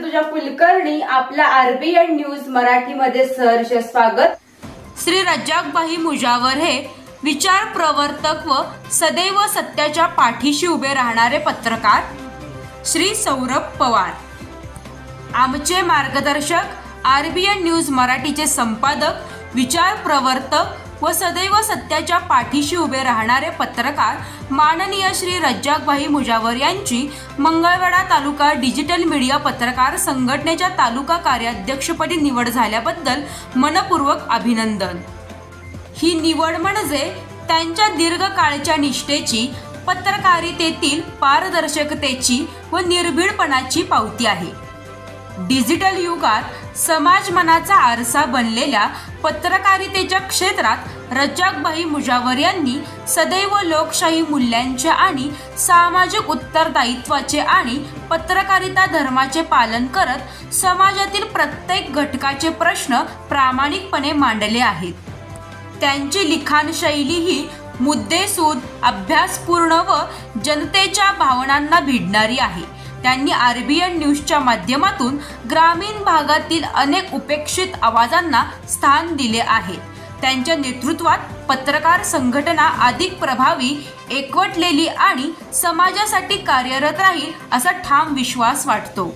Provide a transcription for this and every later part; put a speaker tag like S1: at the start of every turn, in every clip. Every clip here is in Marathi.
S1: ऋतुजा कुलकर्णी आपला आरबीएन न्यूज मराठीमध्ये सहर्ष स्वागत.
S2: श्री रज्जाकबाई मुजावर हे विचार प्रवर्तक व सदैव सत्याच्या पाठीशी उभे राहणारे पत्रकार श्री सौरभ पवार. आमचे मार्गदर्शक आरबीएन न्यूज मराठीचे संपादक विचार प्रवर्तक व सदैव सत्याच्या पाठीशी उभे राहणारे पत्रकार माननीय श्री रज्जाकबाई मुजावर यांची मंगळवेढा तालुका डिजिटल मीडिया पत्रकार संघटनेच्या तालुका कार्याध्यक्षपदी निवड झाल्याबद्दल मनपूर्वक अभिनंदन. ही निवड म्हणजे त्यांच्या दीर्घकाळच्या निष्ठेची पत्रकारितेतील पारदर्शकतेची व निर्भीडपणाची पावती आहे. डिजिटल युगात समाज मनाचा आरसा बनलेल्या पत्रकारितेच्या क्षेत्रात रज्जाकबाई मुजावर यांनी सदैव लोकशाही मूल्यांचे आणि सामाजिक उत्तरदायित्वाचे आणि पत्रकारिता धर्माचे पालन करत समाजातील प्रत्येक घटकाचे प्रश्न प्रामाणिकपणे मांडले आहेत. त्यांची लिखाणशैली ही मुद्देसूद अभ्यासपूर्ण व जनतेच्या भावनांना भिडणारी आहे. त्यांनी आरबीएन न्यूजच्या माध्यमातून ग्रामीण भागातील अनेक उपेक्षित आवाजांना स्थान दिले आहे. त्यांच्या नेतृत्वात पत्रकार संघटना अधिक प्रभावी एकवटलेली आणि समाजासाठी कार्यरत राहील असा ठाम विश्वास वाटतो.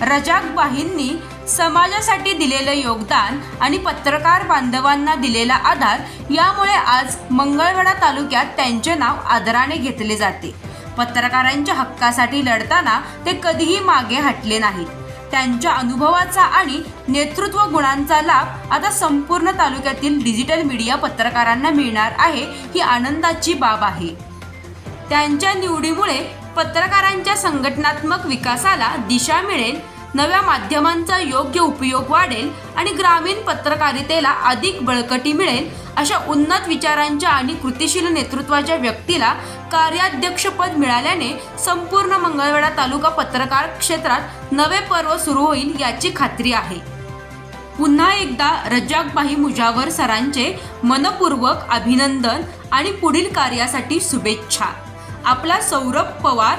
S2: रजाकबाईंनी समाजासाठी दिलेलं योगदान आणि पत्रकार बांधवांना दिलेला आधार यामुळे आज मंगळवेढा तालुक्यात त्यांचे नाव आदराने घेतले जाते. पत्रकारांच्या हक्कासाठी लढताना ते कधीही मागे हटले नाहीत. त्यांच्या अनुभवाचा आणि नेतृत्व गुणांचा लाभ आता संपूर्ण तालुक्यातील डिजिटल मीडिया पत्रकारांना मिळणार आहे ही आनंदाची बाब आहे. त्यांच्या निवडीमुळे पत्रकारांच्या संघटनात्मक विकासाला दिशा मिळेल नव्या माध्यमांचा योग्य उपयोग वाढेल आणि ग्रामीण पत्रकारितेला अधिक बळकटी मिळेल अशा उन्नत विचारांच्या आणि कृतिशील नेतृत्वाच्या व्यक्तीला कार्याध्यक्षपद मिळाल्याने संपूर्ण मंगळवेढा तालुका पत्रकार क्षेत्रात नवे पर्व सुरू होईल याची खात्री आहे. पुन्हा एकदा रज्जाकबाई मुजावर सरांचे मनपूर्वक अभिनंदन आणि पुढील कार्यासाठी शुभेच्छा. आपला सौरभ पवार